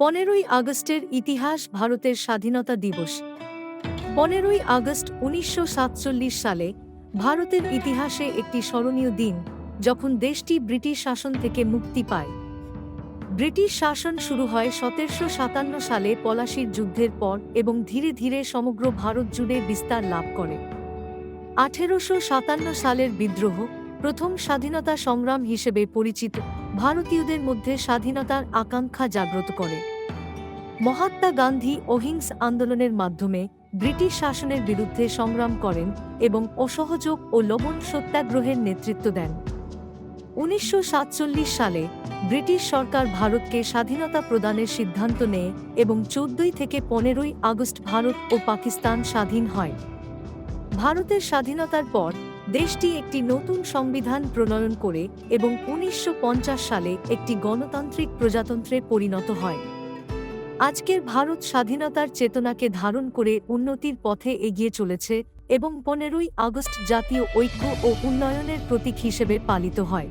পনেরোই আগস্টের ইতিহাস ভারতের স্বাধীনতা দিবস। পনেরোই আগস্ট উনিশশো সাতচল্লিশ সালে ভারতের ইতিহাসে একটি স্মরণীয় দিন, যখন দেশটি ব্রিটিশ শাসন থেকে মুক্তি পায়। ব্রিটিশ শাসন শুরু হয় সতেরোশো সাতান্ন সালে পলাশির যুদ্ধের পর এবং ধীরে ধীরে সমগ্র ভারত জুড়ে বিস্তার লাভ করে। আঠেরোশো সাতান্ন সালের বিদ্রোহ প্রথম স্বাধীনতা সংগ্রাম হিসেবে পরিচিত। ভারতীয়দের মধ্যে স্বাধীনতার আকাঙ্ক্ষা জাগ্রত করে। মহাত্মা গান্ধী অহিংস আন্দোলনের মাধ্যমে ব্রিটিশ শাসনের বিরুদ্ধে সংগ্রাম করেন এবং অসহযোগ ও লবণ সত্যাগ্রহের নেতৃত্ব দেন। উনিশশো সাতচল্লিশ সালে ব্রিটিশ সরকার ভারতকে স্বাধীনতা প্রদানের সিদ্ধান্ত নেয় এবং চোদ্দই থেকে পনেরোই আগস্ট ভারত ও পাকিস্তান স্বাধীন হয়। ভারতের স্বাধীনতার পর দেশটি একটি নতুন সংবিধান প্রণয়ন করে এবং উনিশশো পঞ্চাশ সালে একটি গণতান্ত্রিক প্রজাতন্ত্রে পরিণত হয়। আজকের ভারত স্বাধীনতার চেতনাকে ধারণ করে উন্নতির পথে এগিয়ে চলেছে এবং পনেরোই আগস্ট জাতীয় ঐক্য ও উন্নয়নের প্রতীক হিসেবে পালিত হয়।